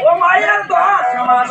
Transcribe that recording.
ও মায়ের দশ মাস